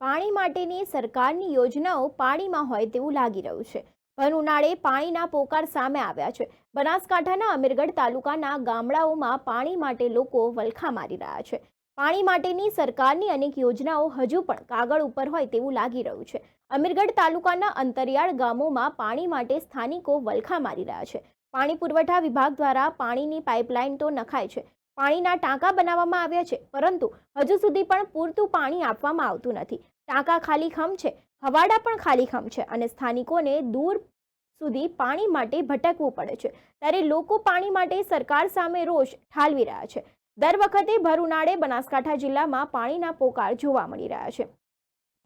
પાણી માટેની સરકારની યોજનાઓ પાણીમાં હોય તેવું લાગી રહ્યું છે. ભર ઉનાળે પાણીના પોકાર સામે આવ્યા છે. બનાસકાંઠાના અમીરગઢ તાલુકાના ગામડાઓમાં પાણી માટે લોકો વલખા મારી રહ્યા છે. પાણી માટેની સરકારની અનેક યોજનાઓ હજુ પણ કાગળ ઉપર હોય તેવું લાગી રહ્યું છે. અમીરગઢ તાલુકાના અંતરિયાળ ગામોમાં પાણી માટે સ્થાનિકો વલખા મારી રહ્યા છે. પાણી પુરવઠા વિભાગ દ્વારા પાણીની પાઇપલાઇન તો નખાય છે પાણીના ટાંકા બનાવવામાં આવ્યા છે, પરંતુ હજુ સુધી પણ પૂરતું પાણી આપવામાં આવતું નથી. ટાંકા ખાલીખમ છે હવાડા પણ ખાલીખમ છે અને સ્થાનિકોને દૂર સુધી પાણી માટે ભટકવું પડે છે. ત્યારે લોકો પાણી માટે સરકાર સામે રોષ ઠાલવી રહ્યા છે. દર વખતે ભર ઉનાળે બનાસકાંઠા જિલ્લામાં પાણીના પોકાર જોવા મળી રહ્યા છે.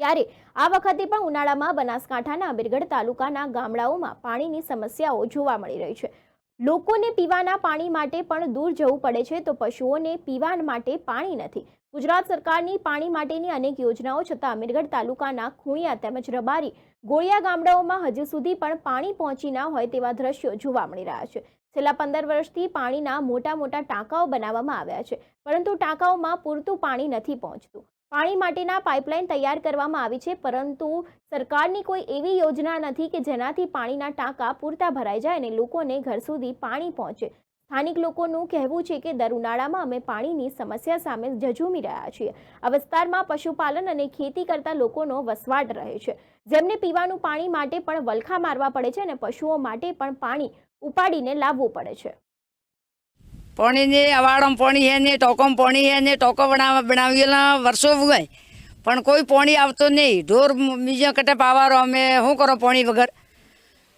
ત્યારે આ વખતે પણ ઉનાળામાં બનાસકાંઠાના અમીરગઢ તાલુકાના ગામડાઓમાં પાણીની સમસ્યાઓ જોવા મળી રહી છે. લોકોને પીવાના પાણી માટે પણ દૂર જવું પડે છે, તો પશુઓને પીવા માટે પાણી નથી. ગુજરાત સરકારની પાણી માટેની અનેક યોજનાઓ છતાં અમીરગઢ તાલુકાના ખૂણિયા તેમજ રબારી ગોળિયા ગામડાઓમાં હજુ સુધી પણ પાણી પહોંચી ના હોય તેવા દ્રશ્યો જોવા મળી રહ્યા છે. છેલ્લા પંદર વર્ષથી પાણીના મોટા મોટા ટાંકાઓ બનાવવામાં આવ્યા છે, પરંતુ ટાંકાઓમાં પૂરતું પાણી નથી પહોંચતું. પાણી માટેના પાઇપલાઇન તૈયાર કરવામાં આવી છે, પરંતુ સરકારની કોઈ એવી યોજના નથી કે જેનાથી પાણીના ટાંકા પૂરતા ભરાઈ જાય અને લોકોને ઘર સુધી પાણી પહોંચે. સ્થાનિક લોકોનું કહેવું છે કે દર ઉનાળામાં અમે પાણીની સમસ્યા સામે ઝઝૂમી રહ્યા છીએ. આ વિસ્તારમાં પશુપાલન અને ખેતી કરતા લોકોનો વસવાટ રહે છે. જેમને પીવાનું પાણી માટે પણ વલખા મારવા પડે છે અને પશુઓ માટે પણ પાણી ઉપાડીને લાવવું પડે છે. પાણીની અવાડમ પાણી હે ને ટોકમ પાણી હે ને ટોકો બનાવ બનાવેલા વર્ષો ઉગાય પણ કોઈ પાણી આવતો નહીં. ઢોર બીજા કટે પાવારો. અમે શું કરો પાણી વગર?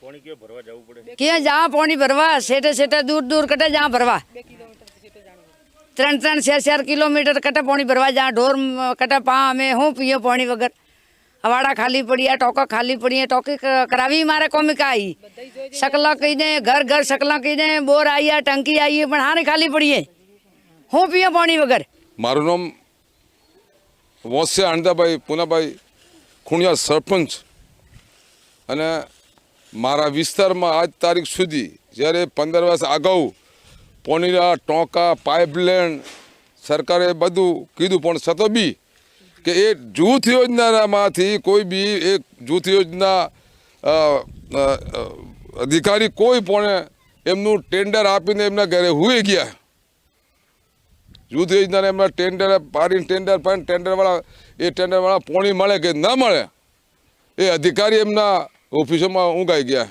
પાણી ક્યાં જા પાણી ભરવા? સેટે સેટે દૂર દૂર કટે જા ભરવા. ત્રણ ત્રણ ચાર ચાર કિલોમીટર કટે પાણી ભરવા જા ઢોર કટે પા અમે શું પીએ પાણી વગર? અવાડા ખાલી પડ્યા ટોકા ખાલી પડીએ ટોકી કરાવી મારે કોમિક આવી શકલા કહીને, ઘર ઘર શકલા કહીને, બોર આવીએ ટંકી આવીએ પણ હારે ખાલી પડીએ. હું પીએ પાણી વગર? મારું નામ વોસ્ય આણંદાભાઈ પૂનાભાઈ ખૂણિયા સરપંચ. અને મારા વિસ્તારમાં આજ તારીખ સુધી, જ્યારે પંદર વર્ષ અગાઉ પોનીરા, ટોંકા, પાઇપલાઇન સરકારે બધું કીધું, પણ છતાં બી કે એ જૂથ યોજનામાંથી કોઈ બી એક જૂથ યોજના અધિકારી કોઈ પણ એમનું ટેન્ડર આપીને એમના ઘરે હુઈ ગયા. જૂથ યોજનાને એમના ટેન્ડર પાડીને ટેન્ડર પાડીને ટેન્ડરવાળા, એ ટેન્ડરવાળા પોણી મળે કે ન મળે, એ અધિકારી એમના ઓફિસોમાં ઊંઘાઈ ગયા.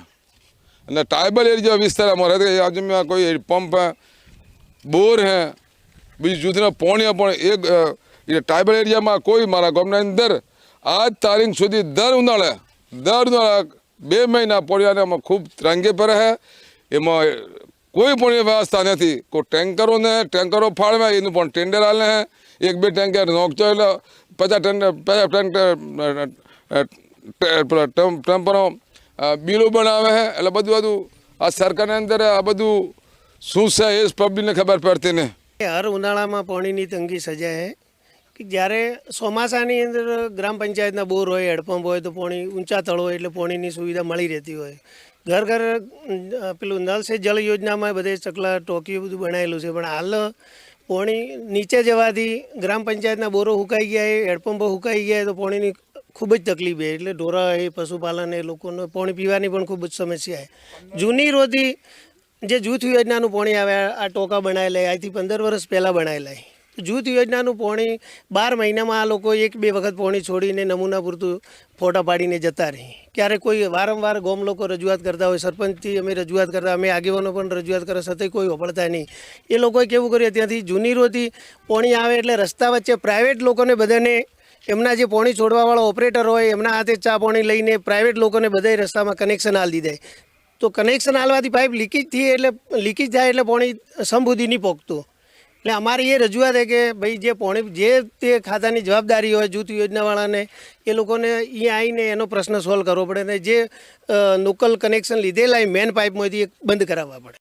અને ટ્રાઇબલ એરિયા વિસ્તારમાં રહેતા આજુમાં કોઈ પંપ બોર હે, બીજું જૂથના પોણીઓ પણ એક અ, એ ટ્રાઇબલ એરિયામાં કોઈ મારા ગામના અંદર આજ તારીખ સુધી દર ઉનાળે દર ઉનાળે બે મહિના પોળિયાને ખૂબ ત્રાંગે પર હે એમાં કોઈ પણ વ્યવસ્થા નથી. કોઈ ટેન્કરોને ટેન્કરો ફાળવે એનું પણ ટેન્ડર હાલે હે. એક બે ટેન્કર નોખતો એટલે પચાસ ટેન્ડર પચાસ ટેન્કર ટેમ્પરો બિલો બનાવે છે એટલે બધું બધું આ સરકારની અંદર આ બધું શું છે એ જ પબ્લિકને ખબર પડતી નહીં હર ઉનાળામાં પાણીની તંગી સજાય છે કે જ્યારે ચોમાસાની અંદર ગ્રામ પંચાયતના બોર હોય, હેડપંપ હોય, તો પાણી ઊંચા તળ હોય એટલે પાણીની સુવિધા મળી રહેતી હોય. ઘર ઘર પેલું નલ સે જળ યોજનામાં બધે ચકલા, ટોકીઓ બધું બનાવેલું છે. પણ હાલ પાણી નીચે જવાથી ગ્રામ પંચાયતના બોરો હુકાઈ ગયા હેડપંપો હુકાઈ ગયા તો પાણીની ખૂબ જ તકલીફ છે. એટલે ઢોરા એ, પશુપાલન એ, લોકોને પાણી પીવાની પણ ખૂબ જ સમસ્યા જૂની રોધી જે જૂથ યોજનાનું પાણી આવે, આ ટોકા બનાવેલા આજથી પંદર વર્ષ પહેલાં બનાવેલા. જૂથ યોજનાનું પોણી બાર મહિનામાં આ લોકો એક બે વખત પોણી છોડીને નમૂના પૂરતું ફોટા પાડીને જતા રહી. ક્યારે કોઈ વારંવાર ગોમ લોકો રજૂઆત કરતા હોય, સરપંચથી અમે રજૂઆત કરતા, અમે આગેવાનો પણ રજૂઆત કરે છતાંય કોઈ વપડતા નહીં. એ લોકોએ કેવું કર્યું? ત્યાંથી જૂની રોથી પોણી આવે એટલે રસ્તા વચ્ચે પ્રાઇવેટ લોકોને બધાને એમના જે પોણી છોડવાવાળા ઓપરેટર હોય, એમના હાથે ચા પોણી લઈને પ્રાઇવેટ લોકોને બધાય રસ્તામાં કનેક્શન આલી દીધા. તો કનેક્શન આલવાથી પાઇપ લીકેજ થઈ એટલે લીકેજ થાય એટલે પોણી સંબુદ્ધિ નહીં પોગતું. એટલે અમારી એ રજૂઆત છે કે ભાઈ જે પોણે, જે તે ખાતાની જવાબદારી હોય જૂથ યોજનાવાળાને, એ લોકોને અહીં આવીને એનો પ્રશ્ન સોલ્વ કરવો પડે અને જે લોકલ કનેક્શન લીધેલા એ મેન પાઇપમાંથી બંધ કરાવવા પડે.